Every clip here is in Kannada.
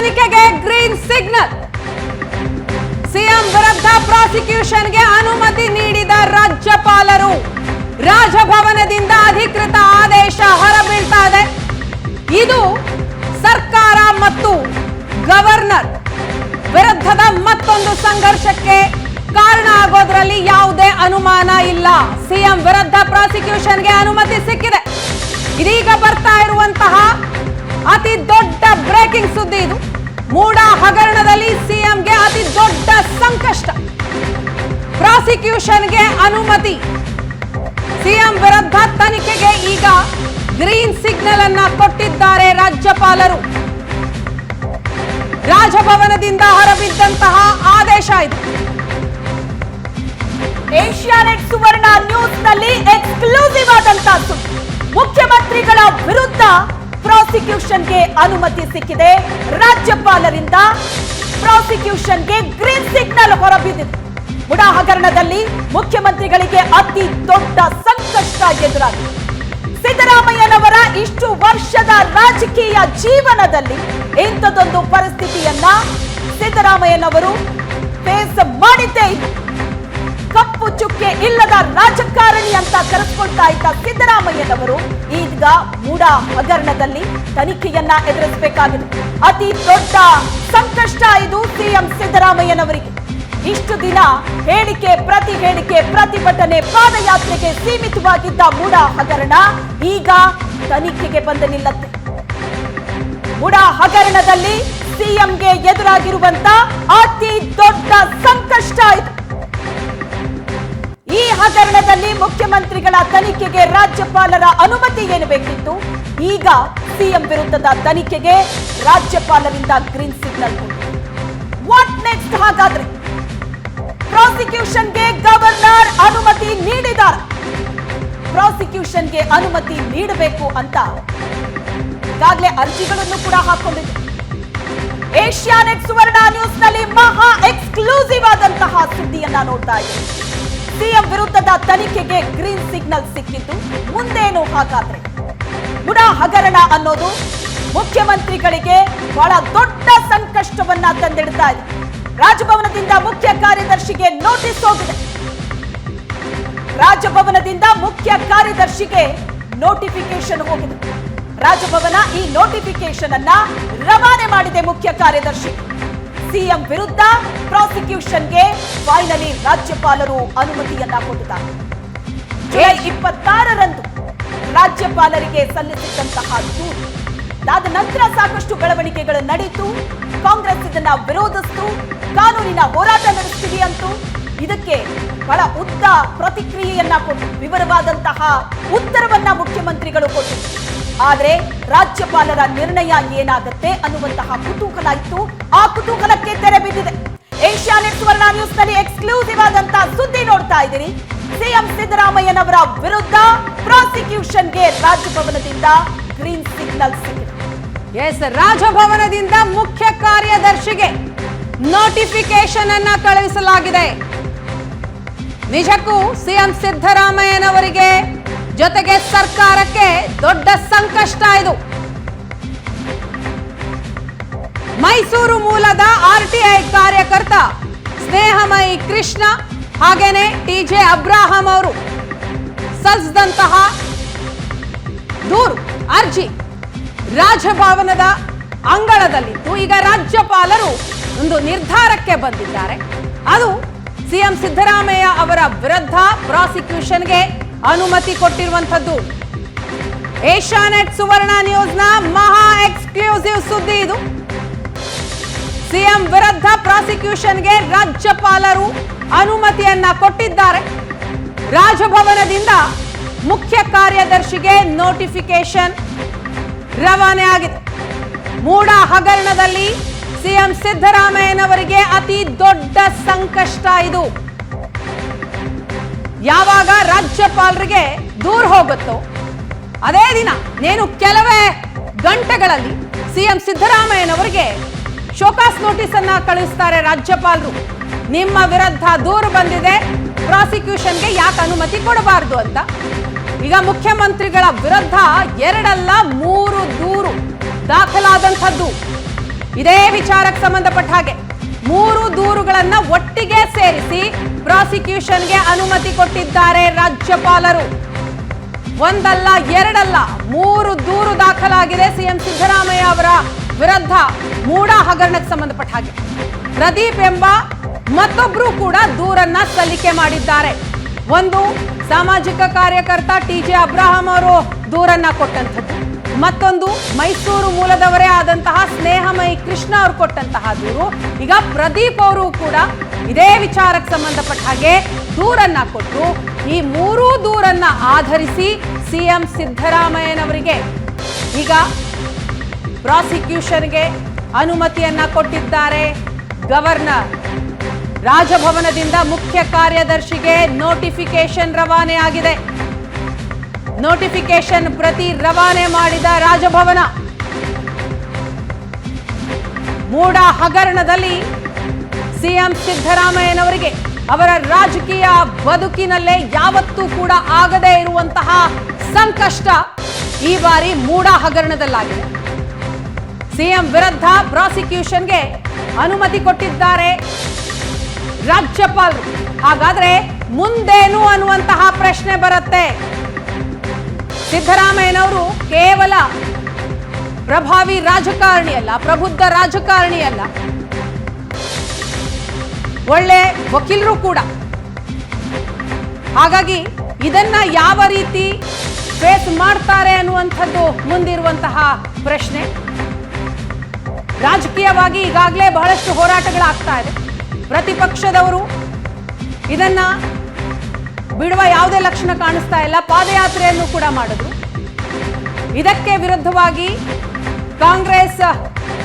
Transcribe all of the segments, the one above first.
ತನಿಖೆಗೆ ಗ್ರೀನ್ ಸಿಗ್ನಲ್. ಸಿಎಂ ವಿರುದ್ಧ ಪ್ರಾಸಿಕ್ಯೂಷನ್ಗೆ ಅನುಮತಿ ನೀಡಿದ ರಾಜ್ಯಪಾಲರು. ರಾಜಭವನದಿಂದ ಅಧಿಕೃತ ಆದೇಶ ಹೊರಬೀಳ್ತಾ ಇದೆ ಇದು ಸರ್ಕಾರ ಮತ್ತು ಗವರ್ನರ್ ವಿರುದ್ಧದ ಮತ್ತೊಂದು ಸಂಘರ್ಷಕ್ಕೆ ಕಾರಣ ಆಗೋದ್ರಲ್ಲಿ ಯಾವುದೇ ಅನುಮಾನ ಇಲ್ಲ. ಸಿಎಂ ವಿರುದ್ಧ ಪ್ರಾಸಿಕ್ಯೂಷನ್ಗೆ ಅನುಮತಿ ಸಿಕ್ಕಿದೆ. ಇದೀಗ ಬರ್ತಾ ಇರುವಂತಹ ಅತಿ ದೊಡ್ಡ ಬ್ರೇಕಿಂಗ್ ಸುದ್ದಿ ಇದು. ಮೂಡ ಹಗರಣದಲ್ಲಿ ಸಿಎಂಗೆ ಅತಿ ದೊಡ್ಡ ಸಂಕಷ್ಟ. ಪ್ರಾಸಿಕ್ಯೂಷನ್ಗೆ ಅನುಮತಿ. ಸಿಎಂ ವಿರುದ್ಧ ತನಿಖೆಗೆ ಈಗ ಗ್ರೀನ್ ಸಿಗ್ನಲ್ ಅನ್ನ ಕೊಟ್ಟಿದ್ದಾರೆ ರಾಜ್ಯಪಾಲರು. ರಾಜಭವನದಿಂದ ಹೊರಬಿದ್ದಂತಹ ಆದೇಶ ಇದು. ಏಷ್ಯಾನೆಟ್ ಸುವರ್ಣ ನ್ಯೂಸ್ನಲ್ಲಿ ಎಕ್ಸ್ಕ್ಲೂಸಿವ್ ಆದಂತಹ ಮುಖ್ಯಮಂತ್ರಿಗಳ ವಿರುದ್ಧ ಪ್ರಾಸಿಕ್ಯೂಷನ್ಗೆ ಅನುಮತಿ ಸಿಕ್ಕಿದೆ. ರಾಜ್ಯಪಾಲರಿಂದ ಪ್ರಾಸಿಕ್ಯೂಷನ್ಗೆ ಗ್ರೀನ್ ಸಿಗ್ನಲ್ ಹೊರಬಿದ್ದಿದೆ. ಮುಡಾ ಹಗರಣದಲ್ಲಿ ಮುಖ್ಯಮಂತ್ರಿಗಳಿಗೆ ಅತಿ ದೊಡ್ಡ ಸಂಕಷ್ಟ ಎದುರಾಗಿದೆ. ಸಿದ್ದರಾಮಯ್ಯನವರ ಇಷ್ಟು ವರ್ಷದ ರಾಜಕೀಯ ಜೀವನದಲ್ಲಿ ಇಂಥದೊಂದು ಪರಿಸ್ಥಿತಿಯನ್ನ ಸಿದ್ದರಾಮಯ್ಯನವರು ಫೇಸ್ ಮಾಡಿದ್ದೇ. ಕಪ್ಪು ಚುಕ್ಕೆ ಇಲ್ಲದ ರಾಜಕಾರಣಿ ಅಂತ ಕರೆಸ್ಕೊಳ್ತಾ ಇದ್ದ ಸಿದ್ದರಾಮಯ್ಯನವರು ಈಗ ಮೂಡ ಹಗರಣದಲ್ಲಿ ತನಿಖೆಯನ್ನ ಎದುರಿಸಬೇಕಾಗಿದೆ. ಅತಿ ದೊಡ್ಡ ಸಂಕಷ್ಟ ಇದು ಸಿಎಂ ಸಿದ್ದರಾಮಯ್ಯನವರಿಗೆ. ಇಷ್ಟು ದಿನ ಹೇಳಿಕೆ ಪ್ರತಿ ಹೇಳಿಕೆ ಪ್ರತಿಭಟನೆ ಪಾದಯಾತ್ರೆಗೆ ಸೀಮಿತವಾಗಿದ್ದ ಮೂಡ ಹಗರಣ ಈಗ ತನಿಖೆಗೆ ಬಂದ ನಿಲ್ಲತ್ತೆ. ಮೂಡ ಹಗರಣದಲ್ಲಿ ಸಿಎಂಗೆ ಎದುರಾಗಿರುವಂತ ಅತಿ ದೊಡ್ಡ ಸಂಕಷ್ಟ ಇದು. ಈ ಹಗರಣದಲ್ಲಿ ಮುಖ್ಯಮಂತ್ರಿಗಳ ತನಿಖೆಗೆ ರಾಜ್ಯಪಾಲರ ಅನುಮತಿ ಏನು ಬೇಕಿತ್ತು? ಈಗ ಸಿಎಂ ವಿರುದ್ಧದ ತನಿಖೆಗೆ ರಾಜ್ಯಪಾಲರಿಂದ ಗ್ರೀನ್ ಸಿಗ್ನಲ್ ವಾಟ್ ನೆಕ್ಸ್ಟ್ ಹಾಗಾದ್ರೆ? ಪ್ರಾಸಿಕ್ಯೂಷನ್ಗೆ ಗವರ್ನರ್ ಅನುಮತಿ ನೀಡಿದ್ದಾರೆ ಪ್ರಾಸಿಕ್ಯೂಷನ್ಗೆ ಅನುಮತಿ ನೀಡಬೇಕು ಅಂತ ಈಗಾಗಲೇ ಅರ್ಜಿಗಳನ್ನು ಕೂಡ ಹಾಕೊಂಡಿದೆ. ಏಷ್ಯಾನೆಟ್ ಸುವರ್ಣ ನ್ಯೂಸ್ನಲ್ಲಿ ಮಹಾ ಎಕ್ಸ್ಕ್ಲೂಸಿವ್ ಆದಂತಹ ಸುದ್ದಿಯನ್ನ ನೋಡ್ತಾ ಇದ್ದೀವಿ. ಸಿಎಂ ವಿರುದ್ಧದ ತನಿಖೆಗೆ ಗ್ರೀನ್ ಸಿಗ್ನಲ್ ಸಿಕ್ಕಿದ್ದು ಮುಂದೇನು ಹಾಗಾದ್ರೆ? ಗುಣ ಹಗರಣ ಅನ್ನೋದು ಮುಖ್ಯಮಂತ್ರಿಗಳಿಗೆ ಬಹಳ ದೊಡ್ಡ ಸಂಕಷ್ಟವನ್ನ ತಂದಿಡ್ತಾ ಇದೆ. ರಾಜಭವನದಿಂದ ಮುಖ್ಯ ಕಾರ್ಯದರ್ಶಿಗೆ ನೋಟಿಸ್ ಹೋಗಿದೆ. ರಾಜಭವನದಿಂದ ಮುಖ್ಯ ಕಾರ್ಯದರ್ಶಿಗೆ ನೋಟಿಫಿಕೇಶನ್ ಹೋಗಿದೆ. ರಾಜಭವನ ಈ ನೋಟಿಫಿಕೇಶನ್ ಅನ್ನ ರವಾನೆ ಮಾಡಿದೆ ಮುಖ್ಯ ಕಾರ್ಯದರ್ಶಿ. ಸಿಎಂ ವಿರುದ್ಧ ಪ್ರಾಸಿಕ್ಯೂಷನ್ಗೆ ಫೈನಲಿ ರಾಜ್ಯಪಾಲರು ಅನುಮತಿಯನ್ನ ಕೊಟ್ಟಿದ್ದಾರೆ. ಜುಲೈ ಇಪ್ಪತ್ತಾರರಂದು ರಾಜ್ಯಪಾಲರಿಗೆ ಸಲ್ಲಿಸಿದ್ದಂತಹ ದೂರು. ಅದಾದ ನಂತರ ಸಾಕಷ್ಟು ಬೆಳವಣಿಗೆಗಳು ನಡೆಯಿತು. ಕಾಂಗ್ರೆಸ್ ಇದನ್ನ ವಿರೋಧಿಸ್ತು. ಕಾನೂನಿನ ಹೋರಾಟ ನಡೆಸ್ತೀವಿ ಅಂತೂ ಇದಕ್ಕೆ ಬಹಳ ಉದ್ದ ಪ್ರತಿಕ್ರಿಯೆಯನ್ನ ಕೊಟ್ಟು ವಿವರವಾದಂತಹ ಉತ್ತರವನ್ನ ಮುಖ್ಯಮಂತ್ರಿಗಳು ಕೊಟ್ಟರು ಆದ್ರೆ ರಾಜ್ಯಪಾಲರ ನಿರ್ಣಯ ಏನಾಗುತ್ತೆ ಅನ್ನುವಂತಹ ಕುತೂಹಲ ಇತ್ತು. ಆ ಕುತೂಹಲಕ್ಕೆ ತೆರೆ ಬಿದ್ದಿದೆ. ಏಷ್ಯಾನೆಟ್ ಸುವರ್ಣ ನ್ಯೂಸ್ನಲ್ಲಿ ಎಕ್ಸ್ಕ್ಲೂಸಿವ್ ಆದಂತಹ ಸುದ್ದಿ ನೋಡ್ತಾ ಇದ್ದೀರಿ. ಸಿಎಂ ಸಿದ್ದರಾಮಯ್ಯನವರ ವಿರುದ್ಧ ಪ್ರಾಸಿಕ್ಯೂಷನ್ಗೆ ರಾಜಭವನದಿಂದ ಗ್ರೀನ್ ಸಿಗ್ನಲ್ ಸಿಕ್ಕಿದೆ. ಎಸ್, ರಾಜಭವನದಿಂದ ಮುಖ್ಯ ಕಾರ್ಯದರ್ಶಿಗೆ ನೋಟಿಫಿಕೇಶನ್ ಅನ್ನ ಕಳುಹಿಸಲಾಗಿದೆ. ನಿಜಕ್ಕೂ ಸಿಎಂ ಸಿದ್ದರಾಮಯ್ಯನವರಿಗೆ ಜೊತೆಗೆ ಸರ್ಕಾರಕ್ಕೆ ದೊಡ್ಡ ಸಂಕಷ್ಟ ಇದು. ಮೈಸೂರು ಮೂಲದ ಆರ್ಟಿಐ ಕಾರ್ಯಕರ್ತ ಸ್ನೇಹಮಯಿ ಕೃಷ್ಣ ಹಾಗೇನೆ ಟಿಜೆ ಅಬ್ರಾಹಂ ಅವರು ಸಲ್ಲಿಸಿದಂತಹ ದೂರು ಅರ್ಜಿ ರಾಜಭವನದ ಅಂಗಳದಲ್ಲಿತ್ತು. ಈಗ ರಾಜ್ಯಪಾಲರು ಒಂದು ನಿರ್ಧಾರಕ್ಕೆ ಬಂದಿದ್ದಾರೆ. ಅದು ಸಿಎಂ ಸಿದ್ದರಾಮಯ್ಯ ಅವರ ವಿರುದ್ಧ ಪ್ರಾಸಿಕ್ಯೂಷನ್ಗೆ ಅನುಮತಿ ಕೊಟ್ಟಿರುವಂಥದ್ದು. ಏಷ್ಯಾನೆಟ್ ಸುವರ್ಣ ನ್ಯೂಸ್ನ ಮಹಾ ಎಕ್ಸ್ಕ್ಲೂಸಿವ್ ಸುದ್ದಿ ಇದು. ಸಿಎಂ ವಿರುದ್ಧ ಪ್ರಾಸಿಕ್ಯೂಷನ್ಗೆ ರಾಜ್ಯಪಾಲರು ಅನುಮತಿಯನ್ನ ಕೊಟ್ಟಿದ್ದಾರೆ. ರಾಜಭವನದಿಂದ ಮುಖ್ಯ ಕಾರ್ಯದರ್ಶಿಗೆ ನೋಟಿಫಿಕೇಶನ್ ರವಾನೆ ಆಗಿದೆ. ಮೂಡ ಹಗರಣದಲ್ಲಿ ಸಿಎಂ ಸಿದ್ದರಾಮಯ್ಯನವರಿಗೆ ಅತಿ ದೊಡ್ಡ ಸಂಕಷ್ಟ ಇದು. ಯಾವಾಗ ರಾಜ್ಯಪಾಲರಿಗೆ ದೂರ ಹೋಗುತ್ತೋ ಅದೇ ದಿನ ನೇನು ಕೆಲವೇ ಗಂಟೆಗಳಲ್ಲಿ ಸಿಎಂ ಸಿದ್ದರಾಮಯ್ಯನವರಿಗೆ ಶೋಕಾಸ್ ನೋಟಿಸ್ ಅನ್ನ ಕಳಿಸ್ತಾರೆ ರಾಜ್ಯಪಾಲರು. ನಿಮ್ಮ ವಿರುದ್ಧ ದೂರು ಬಂದಿದೆ, ಪ್ರಾಸಿಕ್ಯೂಷನ್ಗೆ ಯಾಕೆ ಅನುಮತಿ ಕೊಡಬಾರದು ಅಂತ? ಈಗ ಮುಖ್ಯಮಂತ್ರಿಗಳ ವಿರುದ್ಧ ಎರಡಲ್ಲ ಮೂರು ದೂರು ದಾಖಲಾದಂಥದ್ದು. ಇದೇ ವಿಚಾರಕ್ಕೆ ಸಂಬಂಧಪಟ್ಟ ಹಾಗೆ. ಮೂರು ದೂರುಗಳನ್ನ ಒಟ್ಟಿಗೆ ಸೇರಿಸಿ ಪ್ರಾಸಿಕ್ಯೂಷನ್ಗೆ ಅನುಮತಿ ಕೊಟ್ಟಿದ್ದಾರೆ ರಾಜ್ಯಪಾಲರು. ಒಂದಲ್ಲ, ಎರಡಲ್ಲ, ಮೂರು ದೂರು ದಾಖಲಾಗಿದೆ ಸಿಎಂ ಸಿದ್ದರಾಮಯ್ಯ ಅವರ ವಿರುದ್ಧ ಮೂಡ ಹಗರಣಕ್ಕೆ ಸಂಬಂಧಪಟ್ಟ ಹಾಗೆ. ಪ್ರದೀಪ್ ಎಂಬ ಮತ್ತೊಬ್ರು ಕೂಡ ದೂರನ್ನ ಸಲ್ಲಿಕೆ ಮಾಡಿದ್ದಾರೆ. ಒಂದು, ಸಾಮಾಜಿಕ ಕಾರ್ಯಕರ್ತ ಟಿ ಜೆ ಅಬ್ರಾಹಂ ಅವರು ದೂರನ್ನ ಕೊಟ್ಟಂಥದ್ದು. ಮತ್ತೊಂದು, ಮೈಸೂರು ಮೂಲದವರೇ ಆದಂತಹ ಸ್ನೇಹಮಯಿ ಕೃಷ್ಣ ಅವರು ಕೊಟ್ಟಂತಹ ದೂರು. ಈಗ ಪ್ರದೀಪ್ ಅವರು ಕೂಡ ಇದೇ ವಿಚಾರಕ್ಕೆ ಸಂಬಂಧಪಟ್ಟ ಹಾಗೆ ದೂರನ್ನ ಕೊಟ್ಟು ಈ ಮೂರೂ ದೂರನ್ನ ಆಧರಿಸಿ ಸಿಎಂ ಸಿದ್ದರಾಮಯ್ಯನವರಿಗೆ ಈಗ ಪ್ರಾಸಿಕ್ಯೂಷನ್ಗೆ ಅನುಮತಿಯನ್ನ ಕೊಟ್ಟಿದ್ದಾರೆ. ಗವರ್ನರ್ ರಾಜಭವನದಿಂದ ಮುಖ್ಯ ಕಾರ್ಯದರ್ಶಿಗೆ ನೋಟಿಫಿಕೇಶನ್ ರವಾನೆ ಆಗಿದೆ. ನೋಟಿಫಿಕೇಶನ್ ಪ್ರತಿ ರವಾನೆ ಮಾಡಿದ ರಾಜಭವನ ಮೂಡ ಹಗರಣದಲ್ಲಿ ಸಿಎಂ ಸಿದ್ದರಾಮಯ್ಯನವರಿಗೆ ಅವರ ರಾಜಕೀಯ ಬದುಕಿನಲ್ಲೇ ಯಾವತ್ತೂ ಕೂಡ ಆಗದೇ ಇರುವಂತಹ ಸಂಕಷ್ಟ ಈ ಬಾರಿ ಮೂಡ ಹಗರಣದಲ್ಲಾಗಿದೆ ಸಿಎಂ ವಿರುದ್ಧ ಪ್ರಾಸಿಕ್ಯೂಷನ್ಗೆ ಅನುಮತಿ ಕೊಟ್ಟಿದ್ದಾರೆ ರಾಜ್ಯಪಾಲರು ಹಾಗಾದ್ರೆ ಮುಂದೇನು ಅನ್ನುವಂತಹ ಪ್ರಶ್ನೆ ಬರುತ್ತೆ. ಸಿದ್ದರಾಮಯ್ಯನವರು ಕೇವಲ ಪ್ರಭಾವಿ ರಾಜಕಾರಣಿ ಅಲ್ಲ, ಪ್ರಬುದ್ಧ ರಾಜಕಾರಣಿ ಅಲ್ಲ. ಒಳ್ಳೆ ವಕೀಲರು ಕೂಡ. ಹಾಗಾಗಿ ಇದನ್ನ ಯಾವ ರೀತಿ ಫೇಸ್ ಮಾಡ್ತಾರೆ ಅನ್ನುವಂಥದ್ದು ಮುಂದಿರುವಂತಹ ಪ್ರಶ್ನೆ. ರಾಜಕೀಯವಾಗಿ ಈಗಾಗಲೇ ಬಹಳಷ್ಟು ಹೋರಾಟಗಳಾಗ್ತಾ ಇದೆ. ಪ್ರತಿಪಕ್ಷದವರು ಇದನ್ನ ಬಿಡುವ ಯಾವುದೇ ಲಕ್ಷಣ ಕಾಣಿಸ್ತಾ ಇಲ್ಲ, ಪಾದಯಾತ್ರೆಯನ್ನು ಕೂಡ ಮಾಡಿದ್ರು. ಇದಕ್ಕೆ ವಿರುದ್ಧವಾಗಿ ಕಾಂಗ್ರೆಸ್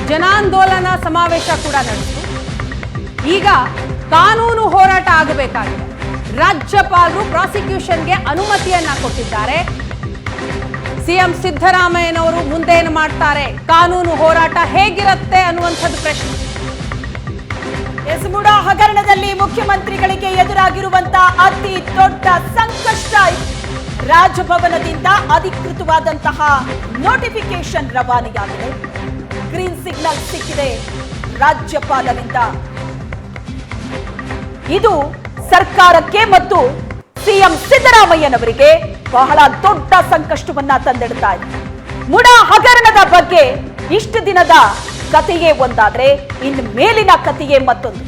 ಜನಾಂದೋಲನ ಸಮಾವೇಶ ಕೂಡ ನಡೆಸಿತು. ಈಗ ಕಾನೂನು ಹೋರಾಟ ಆಗಬೇಕಾಗಿದೆ. ರಾಜ್ಯಪಾಲರು ಪ್ರಾಸಿಕ್ಯೂಷನ್ಗೆ ಅನುಮತಿಯನ್ನ ಕೊಟ್ಟಿದ್ದಾರೆ. ಸಿಎಂ ಸಿದ್ದರಾಮಯ್ಯನವರು ಮುಂದೇನು ಮಾಡ್ತಾರೆ? ಕಾನೂನು ಹೋರಾಟ ಹೇಗಿರುತ್ತೆ ಅನ್ನುವಂಥದ್ದು ಪ್ರಶ್ನೆ. ಎಸ್ಮುಡ ಹಗರಣದಲ್ಲಿ ಮುಖ್ಯಮಂತ್ರಿಗಳಿಗೆ ಎದುರಾಗಿರುವಂತಹ ಅತಿ ದೊಡ್ಡ ಸಂಕಷ್ಟ. ರಾಜಭವನದಿಂದ ಅಧಿಕೃತವಾದಂತಹ ನೋಟಿಫಿಕೇಶನ್ ರವಾನೆಯಾಗಿದೆ. ಗ್ರೀನ್ ಸಿಗ್ನಲ್ ಸಿಕ್ಕಿದೆ ರಾಜ್ಯಪಾಲರಿಂದ ಇದು ಸರ್ಕಾರಕ್ಕೆ ಮತ್ತು ಸಿಎಂ ಸಿದ್ದರಾಮಯ್ಯನವರಿಗೆ ಬಹಳ ದೊಡ್ಡ ಸಂಕಷ್ಟವನ್ನ ತಂದಿಡ್ತಾ ಇದೆ. ಮುಡ ಹಗರಣದ ಬಗ್ಗೆ ಇಷ್ಟು ದಿನದ ಕಥೆಯೇ ಒಂದಾದ್ರೆ ಇನ್ನು ಮೇಲಿನ ಕಥೆಯೇ ಮತ್ತೊಂದು.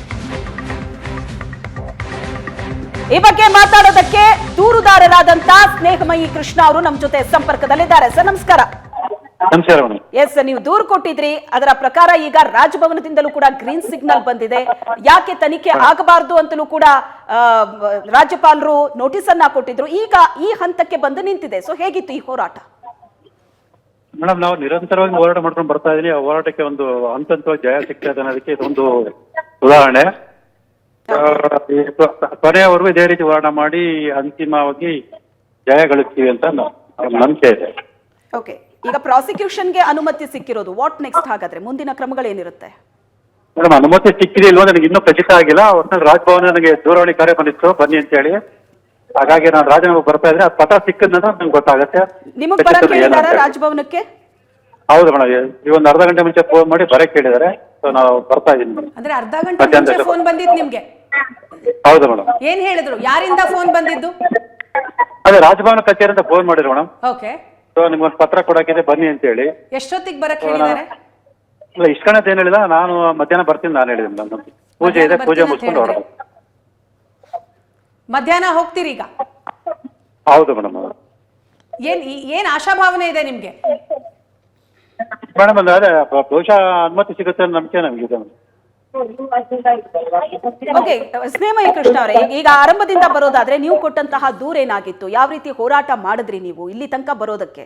ಈ ಬಗ್ಗೆ ಮಾತಾಡೋದಕ್ಕೆ ದೂರುದಾರರಾದಂತ ಸ್ನೇಹಮಯಿ ಕೃಷ್ಣ ಅವರು ನಮ್ಮ ಜೊತೆ ಸಂಪರ್ಕದಲ್ಲಿದ್ದಾರೆ. ಸರ್ ನಮಸ್ಕಾರ. ನಮಸ್ಕಾರ ಎಸ್ ನೀವು ದೂರು ಕೊಟ್ಟಿದ್ರಿ. ಅದರ ಪ್ರಕಾರ ಈಗ ರಾಜಭವನದಿಂದಲೂ ಕೂಡ ಗ್ರೀನ್ ಸಿಗ್ನಲ್ ಬಂದಿದೆ. ಯಾಕೆ ತನಿಖೆ ಆಗಬಾರದು ಅಂತಲೂ ಕೂಡ ರಾಜ್ಯಪಾಲರು ನೋಟಿಸ್ ಅನ್ನ ಕೊಟ್ಟಿದ್ರು. ಈಗ ಈ ಹಂತಕ್ಕೆ ಬಂದು ನಿಂತಿದೆ. ಸೊ ಹೇಗಿತ್ತು ಈ ಹೋರಾಟ? ಮೇಡಮ್ ನಾವು ನಿರಂತರವಾಗಿ ಹೋರಾಟ ಮಾಡ್ಕೊಂಡು ಬರ್ತಾ ಇದೀನಿ ಆ ಹೋರಾಟಕ್ಕೆ ಒಂದು ಹಂತ ಹಂತವಾಗಿ ಜಯ ಸಿಗ್ತಾ ಇದೆ ಅನ್ನೋದಕ್ಕೆ ಇದೊಂದು ಉದಾಹರಣೆ. ಕೊನೆಯವರೆಗೂ ಇದೇ ರೀತಿ ಹೋರಾಟ ಮಾಡಿ ಅಂತಿಮವಾಗಿ ಜಯ ಗಳಿಸ್ತೀವಿ ಅಂತ ನಂಬಿಕೆ ಇದೆ. ಓಕೆ ಈಗ ಪ್ರಾಸಿಕ್ಯೂಷನ್ಗೆ ಅನುಮತಿ ಸಿಕ್ಕಿರೋದು. ವಾಟ್ ನೆಕ್ಸ್ಟ್ ಹಾಗಾದ್ರೆ? ಮುಂದಿನ ಕ್ರಮಗಳೇನಿರುತ್ತೆ? ಮೇಡಮ್ ಅನುಮತಿ ಸಿಕ್ಕಿದೆ ಇಲ್ವೋ? ನನಗೆ ಇನ್ನೂ ಖಚಿತ ಆಗಿಲ್ಲ. ಒಟ್ಟಿನಲ್ಲಿ ರಾಜಭವನ ನನಗೆ ದೂರವಾಣಿ ಕಾರ್ಯ ಬಂದಿತ್ತು. ಬನ್ನಿ ಅಂತ ಹೇಳಿ. ಹಾಗಾಗಿ ನಾನು ರಾಜೀನಾಮೆ ಬರ್ತಾ ಇದ್ರೆ ಪತ್ರ ಸಿಕ್ಕದ ನಂತರ ನಂಗೆ ಗೊತ್ತಾಗತ್ತೆ. ನಿಮಗ್ ಬರಕ್ ಖಚಿತ ಏನು ಹೇಳಿದಾರ ಅಂತ ಹೇಳಿ. ರಾಜಭವನಕ್ಕೆ? ಹೌದು ಮೇಡಮ್. ಈ ಒಂದು ಅರ್ಧ ಗಂಟೆ ಮುಂಚೆ ಫೋನ್ ಮಾಡಿ ಬರಕ್ಕೆ ಹೇಳಿದ್ದಾರೆ ಸೊ ನಾವು ಬರ್ತಾ ಇದ್ದೀನಿ. ಮೇಡಮ್ ಅಂದ್ರೆ ಅರ್ಧ ಗಂಟೆ ಮುಂಚೆ ಫೋನ್ ಬಂದಿತ್ತು ನಿಮ್ಗೆ? ಹೌದು ಮೇಡಮ್. ಏನ್ ಹೇಳಿದ್ರು? ಯಾರಿಂದ ಫೋನ್ ಬಂದಿದ್ದು? ಅದೇ ರಾಜಭವನ ಕಚೇರಿಯಿಂದ ಫೋನ್ ಮಾಡಿದ್ರು ಮೇಡಮ್. ಓಕೆ ಸೊ ನಿಮ್ಗೊಂದು ಪತ್ರ ಕೊಡಕ್ಕಿದೆ ಬನ್ನಿ ಅಂತ ಹೇಳಿ ಎಷ್ಟೊತ್ತಿಗೆ ಬರಕ್ ಹೇಳಿದ್ದಾರೆ ಇಲ್ಲ ಇಷ್ಟ ಕಣದ ಏನ್ ಹೇಳಿಲ್ಲ ನಾನು ಮಧ್ಯಾಹ್ನ ಬರ್ತೀನಿ ನಾನು ಹೇಳಿದೆ ಮೇಡಮ್ ಪೂಜೆ ಇದೆ ಪೂಜೆ ಮುಗಿಸ್ಕೊಂಡು ಹೊರಡ ಮಧ್ಯಾಹ್ನ ಹೋಗ್ತೀರಿ ಈಗ? ಹೌದು ಮೇಡಮ್ ಏನ್ ಈ- ಏನ್ ಆಶಾಭಾವನೆ ಇದೆ ನಿಮ್ಗೆ? ಮೇಡಮ್ ಅದೇ ಬಹುಶಃ ಅನುಮತಿ ಸಿಗುತ್ತೆ ಅನ್ನೋ ನಂಬಿಕೆ ಇದೆ ಮೇಡಮ್ ಓಕೆ ಸ್ನೇಹಮಯಿ ಕೃಷ್ಣ ಅವರೇ ಈಗ- ಆರಂಭದಿಂದ ಬರೋದಾದ್ರೆ ನೀವು ಕೊಟ್ಟಂತಹ ದೂರ ಏನಾಗಿತ್ತು? ಯಾವ ರೀತಿ ಹೋರಾಟ ಮಾಡಿದ್ರಿ ನೀವು ಇಲ್ಲಿ ತನಕ ಬರೋದಕ್ಕೆ?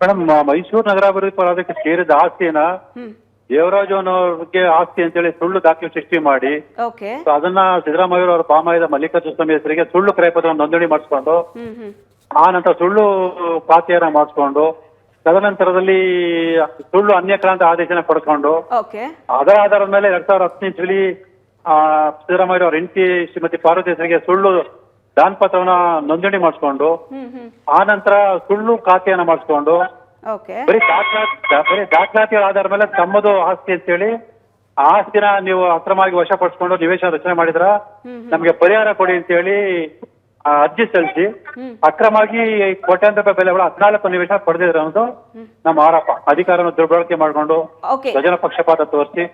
ಮೇಡಮ್ ಮೈಸೂರು ನಗರಾಭಿವೃದ್ಧಿ ಪ್ರಾಧಿಕಾರ ಸೇರಿದ ಆಸ್ತಿನ ಹ್ಮ್. ದೇವರಾಜನವ್ರಿಗೆ ಆಸ್ತಿ ಅಂತೇಳಿ ಸುಳ್ಳು ದಾಖಲೆ ಸೃಷ್ಟಿ ಮಾಡಿ ಓಕೆ ಸೊ ಅದನ್ನ ಸಿದ್ದರಾಮಯ್ಯ ಅವರ ಪಾಮಾಯದ ಮಲ್ಲಿಕಾರ್ಜುನ ಸ್ವಾಮಿ ಹೆಸರಿಗೆ ಸುಳ್ಳು ಕ್ರಯಪತ್ರ ನೋಂದಣಿ ಮಾಡಿಸ್ಕೊಂಡು ಆ ನಂತರ ಸುಳ್ಳು ಖಾತೆಯನ್ನ ಮಾಡಿಸ್ಕೊಂಡು ತದನಂತರದಲ್ಲಿ ಸುಳ್ಳು ಅನ್ಯಕ್ರಾಂತ ಆದೇಶನ ಪಡ್ಕೊಂಡು ಓಕೆ ಅದರ ಆಧಾರದ ಮೇಲೆ ಎರಡ್ ಸಾವಿರದ ಹತ್ತನೇ ಇಸ್ವಿಲಿ ಆ ಸಿದ್ದರಾಮಯ್ಯ ಅವರ ಹೆಂಡತಿ ಶ್ರೀಮತಿ ಪಾರ್ವತಿ ಹೆಸರಿಗೆ ಸುಳ್ಳು ದಾನ್ ಪತ್ರವನ್ನ ನೋಂದಣಿ ಮಾಡಿಸ್ಕೊಂಡು ಹ್ಮ್ ಹ್ಮ್. ಆ ನಂತರ ಸುಳ್ಳು ಖಾತೆಯನ್ನ ಮಾಡಿಸ್ಕೊಂಡು ಓಕೆ ಬರೀ ದಾಖಲಾತಿ ಬರೀ ದಾಖಲಾತಿಗಳ ಆಧಾರದ ಮೇಲೆ ತಮ್ಮದು ಆಸ್ತಿ ಅಂತೇಳಿ ಆ ಆಸ್ತಿನ ನೀವು ಅಕ್ರಮವಾಗಿ ವಶಪಡಿಸ್ಕೊಂಡು ನಿವೇಶನ ರಚನೆ ಮಾಡಿದ್ರ ನಮ್ಗೆ ಪರಿಹಾರ ಕೊಡಿ ಅಂತೇಳಿ ಆ, ಅರ್ಜಿ ಸಲ್ಲಿಸಿ ಅಕ್ರಮವಾಗಿ ಕೋಟ್ಯಾಂತರ ರೂಪಾಯಿ ಬೆಲೆ ಒಳ ಹದಿನಾಲ್ಕು ನಿಮಿಷ ಪಡೆದಿದ್ರು ಅನ್ನೋದು ನಮ್ಮ ಆರೋಪ ಅಧಿಕಾರವನ್ನು ದುರ್ಬಳಕೆ ಮಾಡಿಕೊಂಡು ಓಕೆ ಸ್ವಜನ ಪಕ್ಷಪಾತ ತೋರಿಸಿ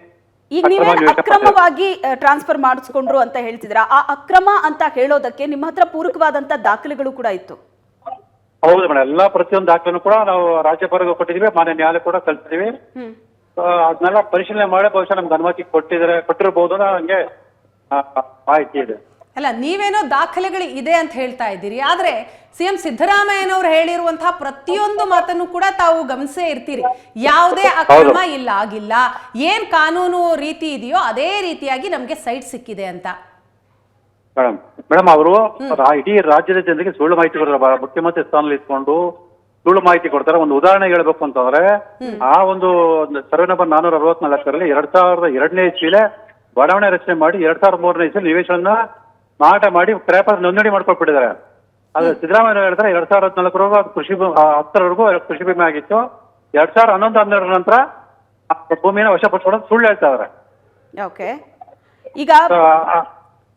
ಈಗ ಅಕ್ರಮವಾಗಿ ಟ್ರಾನ್ಸ್ಫರ್ ಮಾಡಿಸ್ಕೊಂಡ್ರು ಅಂತ ಹೇಳ್ತಿದ್ರ ಆ ಅಕ್ರಮ ಅಂತ ಹೇಳೋದಕ್ಕೆ ನಿಮ್ಮ ಹತ್ರ ಪೂರಕವಾದಂತ ದಾಖಲೆಗಳು ಕೂಡ ಇತ್ತು ಹೌದು ಮೇಡಮ್ ಎಲ್ಲಾ ಪ್ರತಿಯೊಂದು ದಾಖಲೆನೂ ಕೂಡ ನಾವು ರಾಜ್ಯಪಾಲರಿಗೆ ಕೊಟ್ಟಿದೀವಿ ಮಾನ್ಯ ನ್ಯಾಯಾಲಯ ಕೂಡ ಆ, ಅದನ್ನೆಲ್ಲ ಪರಿಶೀಲನೆ ಮಾಡಿ ಬಹುಶಃ ನಮ್ಗೆ ಅನುಮತಿ ಕೊಟ್ಟಿದ್ರೆ ಕೊಟ್ಟಿರಬಹುದು ಅನ್ನೋ ಹಂಗೆ ಮಾಹಿತಿ ಇದೆ ಅಲ್ಲ ನೀವೇನೋ ದಾಖಲೆಗಳು ಇದೆ ಅಂತ ಹೇಳ್ತಾ ಇದ್ದೀರಿ. ಆದ್ರೆ ಸಿಎಂ ಸಿದ್ದರಾಮಯ್ಯನವರು ಹೇಳಿರುವಂತಹ ಪ್ರತಿಯೊಂದು ಮಾತನ್ನು ಕೂಡ ತಾವು ಗಮನಿಸೇ ಇರ್ತೀರಿ. ಯಾವುದೇ ಅಕ್ರಮ ಇಲ್ಲ ಆಗಿಲ್ಲ. ಏನ್ ಕಾನೂನು ರೀತಿ ಇದೆಯೋ ಅದೇ ರೀತಿಯಾಗಿ ನಮ್ಗೆ ಸೈಟ್ ಸಿಕ್ಕಿದೆ ಅಂತ. ಮೇಡಮ್ ಮೇಡಮ್ ಅವರು ಇಡೀ ರಾಜ್ಯದ ಜನರಿಗೆ ಸುಳ್ಳು ಮಾಹಿತಿ ಕೊಡ್ತಾರೆ. ಮುಖ್ಯಮಂತ್ರಿ ಸ್ಥಾನದಲ್ಲಿ ಇಟ್ಕೊಂಡು ಸುಳ್ಳು ಮಾಹಿತಿ ಕೊಡ್ತಾರೆ. ಒಂದು ಉದಾಹರಣೆ ಹೇಳ್ಬೇಕು ಅಂತಂದ್ರೆ ಆ ಒಂದು ಸರ್ವೆ ನಂಬರ್ ನಾನೂರ ಅರವತ್ನಾಲ್ಕರಲ್ಲಿ ಎರಡ್ ಸಾವಿರದ ಎರಡನೇ ಇಸ್ವಿಲೆ ಬಡಾವಣೆ ರಚನೆ ಮಾಡಿ ಎರಡ್ ಸಾವಿರದ ಮೂರನೇ ಇಸ್ವಿ ನಿವೇಶನ ಮಾರಾಟ ಮಾಡಿ ಪೇಪರ್ ನೋಂದಣಿ ಮಾಡ್ಕೊಟ್ಬಿಟ್ಟಿದ್ದಾರೆ. ಅದು ಸಿದ್ದರಾಮಯ್ಯ ಹೇಳಿದ್ರೆ ಎರಡ್ ಸಾವಿರದ ಹದಿನಾಲ್ಕರವರೆಗೂ ಅದು ಕೃಷಿ ಹತ್ತರವರೆಗೂ ಕೃಷಿ ಭೂಮಿ ಆಗಿತ್ತು. ಎರಡ್ ಸಾವಿರದ ಹನ್ನೊಂದು ಹನ್ನೆರಡರ ನಂತರ ಭೂಮಿನ ವಶಪಡಿಸ್ಕೊಳ್ಳೋದು ಸುಳ್ಳು ಹೇಳ್ತಾ ಇದಾರೆ ಓಕೆ. ಈಗ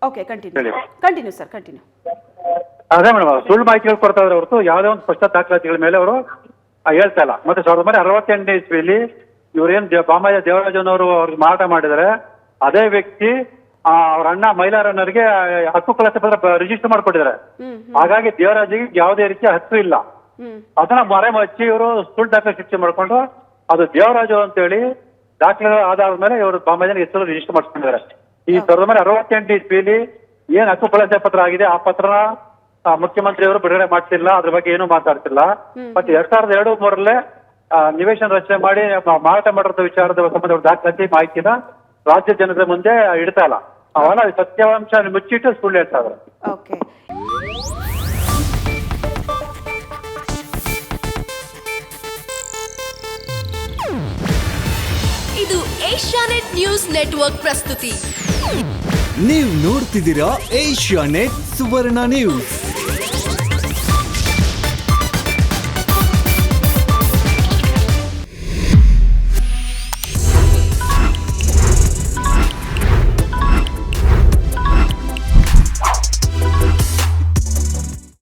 okay continue continue sir continue ಅದೇ ಮೇಡಮ್ ಸುಳ್ಳು ಮಾಹಿತಿಗಳು ಕೊಡ್ತಾ ಇದ್ರೆ ಹೊರತು ಯಾವುದೇ ಒಂದು ಸ್ಪಷ್ಟ ದಾಖಲಾತಿಗಳ ಮೇಲೆ ಅವರು ಹೇಳ್ತಾ ಇಲ್ಲ. ಮತ್ತೆ ಸಾವಿರದ ಒಂಬೈನೂರ ಅರವತ್ತೆಂಟನೇ ಇಸ್ವಿಯಲ್ಲಿ ಇವ್ರೇನ್ ಬಾಮಯ್ಯ ದೇವರಾಜನವರು ಅವ್ರಿಗೆ ಮಾರಾಟ ಮಾಡಿದರೆ ಅದೇ ವ್ಯಕ್ತಿ ಅವ್ರ ಅಣ್ಣ ಮೈಲಾರಣ್ಣರಿಗೆ ಹಕ್ಕು ಕಳಸ ಪತ್ರ ರಿಜಿಸ್ಟರ್ ಮಾಡ್ಕೊಟ್ಟಿದ್ದಾರೆ. ಹಾಗಾಗಿ ದೇವರಾಜಿಗೆ ಯಾವುದೇ ರೀತಿಯ ಹಕ್ಕು ಇಲ್ಲ. ಅದನ್ನ ಮರೆ ಮಚ್ಚಿ ಇವರು ಸುಳ್ಳು ದಾಖಲೆ ಶಿಕ್ಷೆ ಮಾಡ್ಕೊಂಡು ಅದು ದೇವರಾಜು ಅಂತೇಳಿ ದಾಖಲೆ ಆಧಾರದ ಮೇಲೆ ಇವರು ಬಾಮಯ್ಯನ ಹೆಸರು ರಿಜಿಸ್ಟರ್ ಮಾಡ್ಕೊಂಡಿದ್ದಾರೆ ಈ ಸಾವಿರದ ಮೇಲೆ ಅರವತ್ತೆಂಟು ಇಸ್ವಿಲಿ ಏನ್ ಹಕ್ಕು ಕಳಸ ಪತ್ರ ಆಗಿದೆ ಆ ಪತ್ರ ಆ, ಮುಖ್ಯಮಂತ್ರಿಯವರು ಬಿಡುಗಡೆ ಮಾಡ್ತಿಲ್ಲ ಅದ್ರ ಬಗ್ಗೆ ಏನೂ ಮಾತಾಡ್ತಿಲ್ಲ. ಮತ್ತೆ ಎರಡ್ ಸಾವಿರದ ಎರಡು ಮೂರಲ್ಲೇ ನಿವೇಶನ ರಚನೆ ಮಾಡಿ ಮಾರಾಟ ಮಾಡಿರೋ ವಿಚಾರದ ಸಂಬಂಧ ದಾಖಲಾತಿ ಮಾಹಿತಿನ ರಾಜ್ಯ ಜನತೆ ಮುಂದೆ ಇಡ್ತಾ ಇಲ್ಲ. ಅವೆಲ್ಲ ಸತ್ಯಾಂಶ ಮುಚ್ಚಿಟ್ಟು ಸುಳ್ಳು ಹೇಳ್ತಾ ಓಕೆ. ಇದು ಏಷ್ಯಾನೆಟ್ ನ್ಯೂಸ್ ನೆಟ್ವರ್ಕ್ ಪ್ರಸ್ತುತಿ. ನೀವು ನೋಡ್ತಿದ್ದೀರಾ ಏಷ್ಯಾ ನೆಟ್ ಸುವರ್ಣ ನ್ಯೂಸ್.